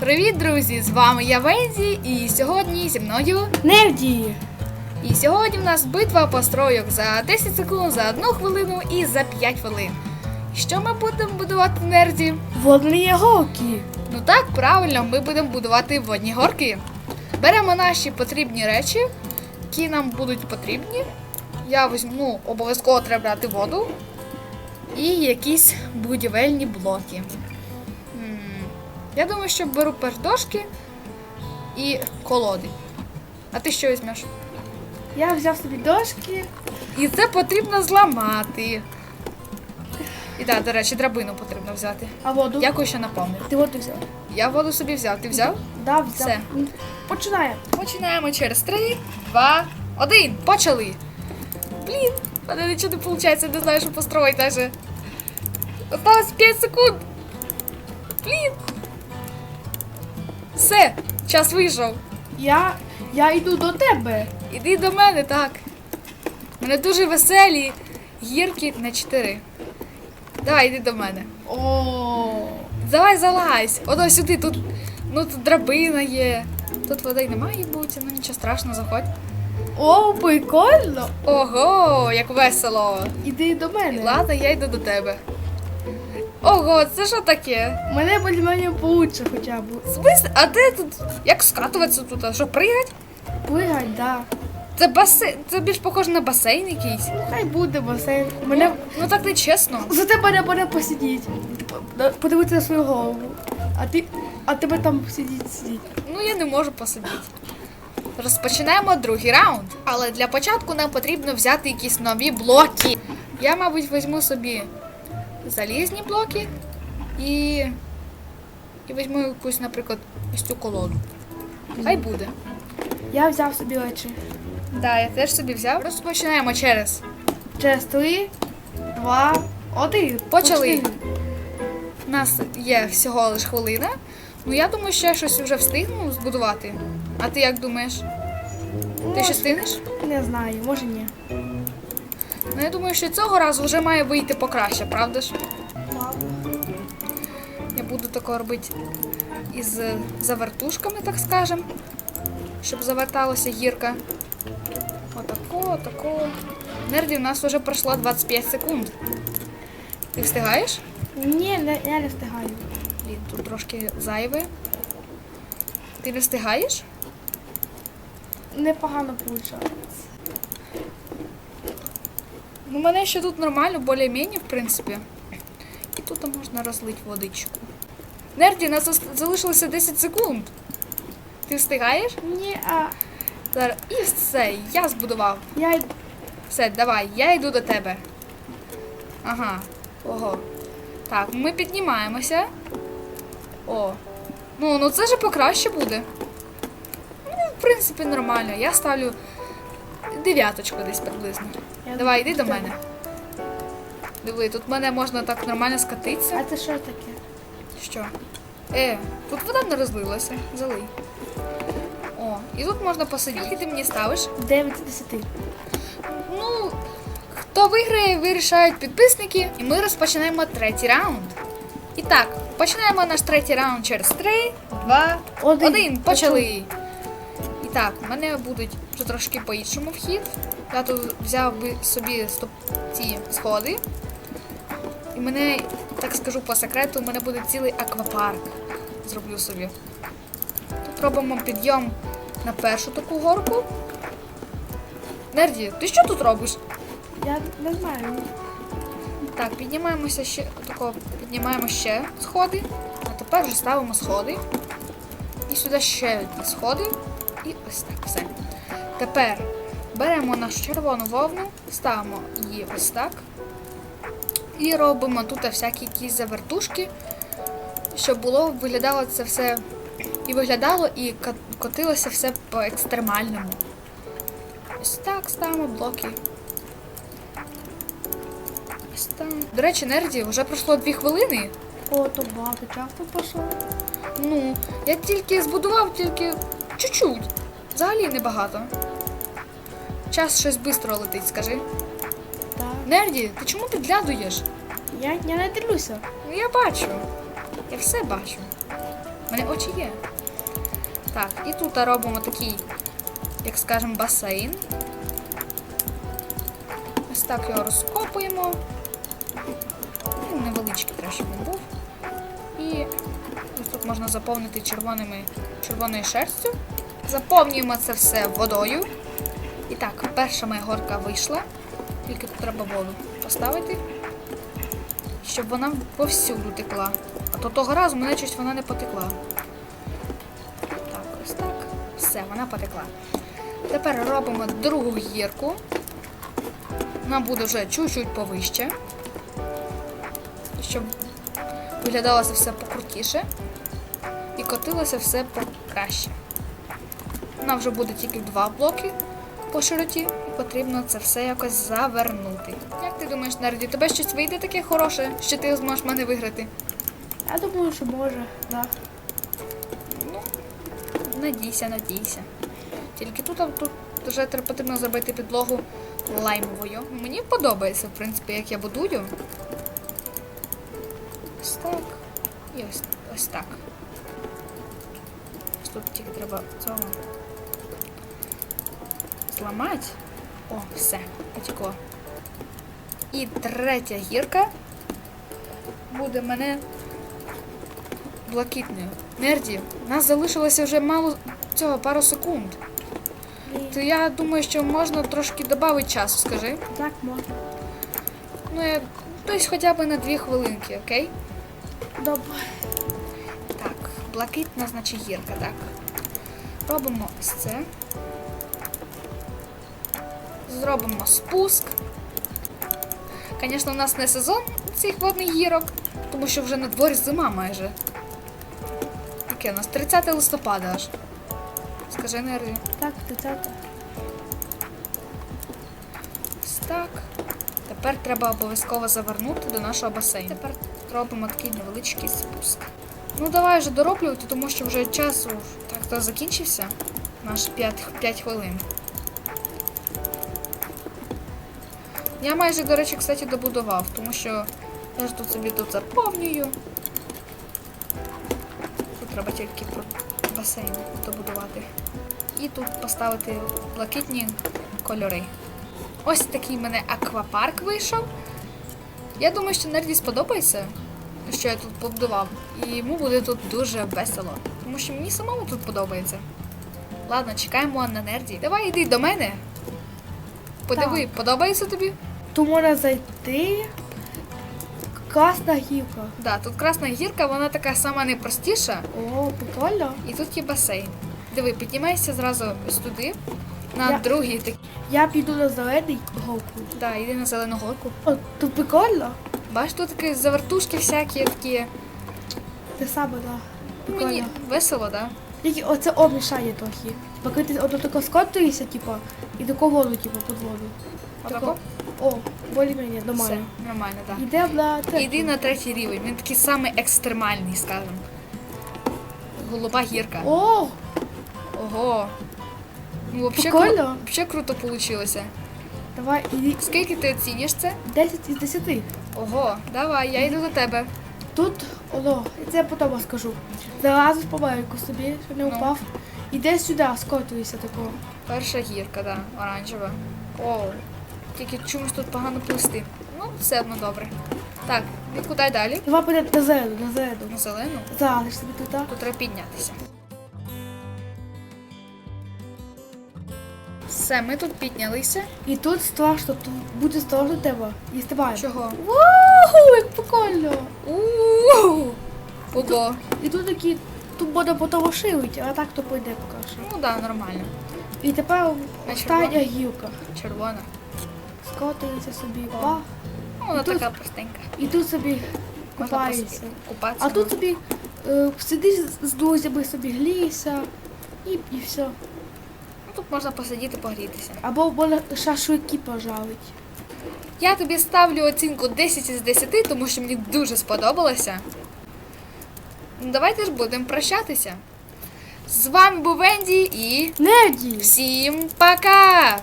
Привіт, друзі! З вами я Вензі, і сьогодні зі мною. Невді. І сьогодні в нас битва постройок за 10 секунд, за 1 хвилину і за 5 хвилин. Що ми будемо будувати нерді? Водні голки. Ну так, правильно, ми будемо будувати водні горки. Беремо наші потрібні речі, які нам будуть потрібні. Я візьму, обов'язково треба брати воду і якісь будівельні блоки. Я думаю, що беру перш дошки і колоди. А ти що візьмеш? Я взяв собі дошки. І це потрібно зламати. І так, до речі, драбину потрібно взяти. А воду? Дякую, що напомнив. Ти воду взяв? Я воду собі взяв. Ти взяв? Да, взяв. Все. Починаємо. Починаємо через 3, 2, 1. Почали. Блін, в мене нічого не виходить, не знаю, що построїти навіть. Осталось 5 секунд. Блін. Все, час вийшов. Я, я йду до тебе. Іди до мене, так. Мене дуже веселі гірки на 4. Давай, іди до мене. О, Давай залазь. Ото сюди, тут, ну, тут драбина є. Тут води не має бути, ну нічого страшного, заходь. О, прикольно. Ого, як весело. Іди до мене. Ладно, я йду до тебе. Ого, це що таке? Мене більш-менш получше хоча б. Смис? А де тут? Як скатуватися тут? А що, пригать? Пригать, да. Це басейн. Це більш похоже на басейн якийсь. Ну, хай буде басейн. Мене Ну так не чесно. за тебе не буде посидіти. Подивитися на свою голову. А ти, а тебе там сидіть, сидіть. Ну я не можу посидіти. Розпочинаємо другий раунд. Але для початку нам потрібно взяти якісь нові блоки. Я, мабуть, візьму собі залізні блоки і. І візьму якусь, наприклад, ось цю колоду. Хай буде. Я взяв собі речі. Да, я теж собі взяв. Розпочинаємо через. Через три, два, один. Почали. У нас є всього лиш хвилина. Ну я думаю, ще щось вже встигну збудувати. А ти як думаєш? Ти ще встигнеш? Не знаю, може ні. Ну я думаю, що цього разу вже має вийти покраще, правда ж? Я буду тако робити із е, завертушками, так скажем, щоб заверталася гірка. Отако, отако. Нерді, у нас вже пройшло 25 секунд. Ти встигаєш? Ні, я не встигаю. Блін, тут трошки зайве. Ти не встигаєш? Непогано вийшло. Ну, у мене ще тут нормально, більш-менш, в принципі. І тут можна розлити водичку. Нерді, у нас залишилося 10 секунд. Ти встигаєш? Ні, а Зараз. І все, я збудував. я й- Все, давай, я йду до тебе. Ага. Ого. Так, ми піднімаємося. О. Ну, ну це ж покраще буде. Ну, в принципі, нормально. Я ставлю дев'яточку десь приблизно. Я Давай, йди до мене. Диви, тут в мене можна так нормально скатитися. А це що таке? Що? Е, тут вода не розлилася. Залий. О, і тут можна посидіти. Ти мені ставиш. 9 з 10. Ну, хто виграє, вирішають підписники. І ми розпочинаємо третій раунд. І так, починаємо наш третій раунд через 3, 2, Один. 1. Почали. І так, у мене будуть вже трошки по-іншому вхід. Я тут взяв би собі стоп ці сходи. І мене, так скажу по секрету, у мене буде цілий аквапарк. Зроблю собі. Тут робимо підйом на першу таку горку. Нерді, ти що тут робиш? Я не знаю. Так, піднімаємося ще тако, піднімаємо ще сходи. А тепер вже ставимо сходи. І сюди ще одні сходи. І ось так все. Тепер беремо нашу червону вовну, ставимо її ось так. І робимо тут всякі якісь завертушки, щоб було, виглядало це все і виглядало, і котилося все по екстремальному. Ось так ставимо блоки. Ось так. До речі, Нерді, вже пройшло дві хвилини. О, то багато часу пішло. Ну, я тільки збудував тільки чуть-чуть. Взагалі небагато. Час щось швидко летить, скажи. Так. Нерді, ти чому підглядуєш? Я, я не дивлюся. Ну я бачу. Я все бачу. У мене очі є. Так, і тут робимо такий, як скажемо, басейн. Ось так його розкопуємо. Ну, невеличкий треба, щоб він був. І ось тут можна заповнити червоними, червоною шерстю. Заповнюємо це все водою. І так, перша моя горка вийшла. Тільки тут треба воду поставити, щоб вона повсюду текла. А то того разу мене щось вона не потекла. Так, ось так. Все, вона потекла. Тепер робимо другу гірку. Вона буде вже чуть-чуть повище. Щоб виглядало це все покрутіше. І котилося все покраще. Вона вже буде тільки два блоки по широті, і потрібно це все якось завернути. Як ти думаєш, Нерді, тебе щось вийде таке хороше, що ти зможеш мене виграти? Я думаю, що може, да. Ну, надійся, надійся. Тільки тут, тут вже потрібно зробити підлогу лаймовою. Мені подобається, в принципі, як я будую. Ось так. І ось, ось так. Ось тут тільки треба цього зламати. О, все, потекло. І третя гірка буде мене блакитною. Нерді, у нас залишилося вже мало цього пару секунд. То я думаю, що можна трошки додати часу, скажи. Так можна. Ну, я десь хоча б на дві хвилинки, окей? Добре. Так, блакитна, значить гірка, так. Робимо ось це. Зробимо спуск. Звісно, у нас не сезон цих водних гірок, тому що вже на дворі зима майже. Яке у нас 30 листопада аж. Скажи, Нерві. Так, 30. Ось так. Тепер треба обов'язково завернути до нашого басейну. Тепер робимо такий невеличкий спуск. Ну давай вже дороблювати, тому що вже часу так то закінчився. Наш 5, 5 хвилин. Я майже, до речі, кстати, добудував, тому що я ж тут собі тут заповнюю. Тут треба тільки басейн добудувати. І тут поставити блакитні кольори. Ось такий в мене аквапарк вийшов. Я думаю, що Нерді сподобається, що я тут побудував. І йому буде тут дуже весело. Тому що мені самому тут подобається. Ладно, чекаємо на Нерді. Давай йди до мене. Подиви, подобається тобі? Тут можна зайти. Красна гілка. Да, тут красна гірка, вона така сама найпростіша. О, прикольно. І тут є басейн. Диви, піднімайся зразу туди, на Я- другий такий. Я піду на зелений голку. Да, йди на зелену горку. О, тут прикольно. Бачиш, тут такі завертушки всякі такі. Те саме, да. Мені весело, да? Тільки оце обмішає трохи. Поки ти ото тако скотуєшся, типу, і таку воду, типу, під воду. Отако? О, більш-менш Все, нормально. нормально, так. Йдемо на це. Іди на третій рівень. Він такий самий екстремальний, скажем. Голуба гірка. О, Ого. Ну, вообще, Прикольно. кру... вообще круто получилося. давай, іди. Скільки ти оцінюєш це? 10 із 10. Ого, давай, я йду до тебе. Тут, оно, це я потім розкажу. Зразу по собі, щоб не Ну. впав. Іди сюди, скотуйся такого. Перша гірка, да, оранжева. О, тільки чомусь тут погано плисти. Ну, все одно добре. Так, і куди далі? Давай підемо на зелену, на зелену. На зелену. Зараз собі тут. так. Тут треба піднятися. Все, ми тут піднялися. І тут страшно, тут буде страшно тебе. І стрибаємо. Чого? Вау, як прикольно! У-у-у! Ого. І тут такі, тут буде потім шивити, а так то пойде поки що. Ну так, да, нормально. І тепер остання гілка. Червона. Скотується собі, О. ба. Ну, вона тут- така простенька. І тут собі Можна посидіти, купатися. А тут собі е, сидиш з друзями, собі грійся і, і все. Ну, тут можна посидіти, погрітися. Або можна шашлики пожарити. Я тобі ставлю оцінку 10 із 10, тому що мені дуже сподобалося. Ну, давайте ж будемо прощатися. З вами був Венді і Неді! всім пока!